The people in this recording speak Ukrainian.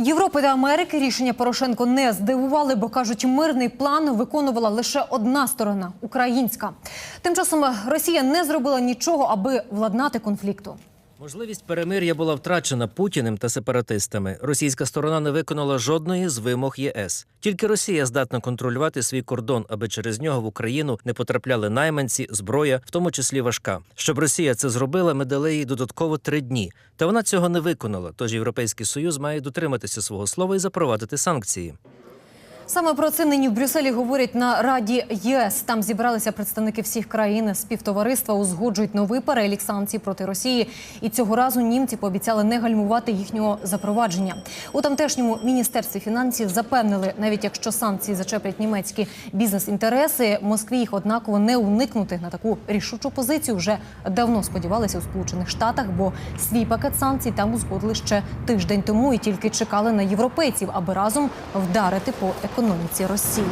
Європи та Америки рішення Порошенко не здивували, бо кажуть, мирний план виконувала лише одна сторона українська. Тим часом Росія не зробила нічого, аби владнати конфлікту. Можливість перемир'я була втрачена Путіним та сепаратистами. Російська сторона не виконала жодної з вимог ЄС. Тільки Росія здатна контролювати свій кордон, аби через нього в Україну не потрапляли найманці, зброя, в тому числі важка. Щоб Росія це зробила, ми дали їй додатково три дні. Та вона цього не виконала. Тож Європейський Союз має дотриматися свого слова і запровадити санкції. Саме про це нині в Брюсселі говорять на Раді ЄС. Там зібралися представники всіх країн співтовариства, узгоджують новий перелік санкцій проти Росії. І цього разу німці пообіцяли не гальмувати їхнього запровадження. У тамтешньому міністерстві фінансів запевнили, навіть якщо санкції зачеплять німецькі бізнес-інтереси, Москві їх однаково не уникнути. На таку рішучу позицію вже давно сподівалися у Сполучених Штатах, бо свій пакет санкцій там узгодили ще тиждень тому і тільки чекали на європейців, аби разом вдарити по економіці Росії.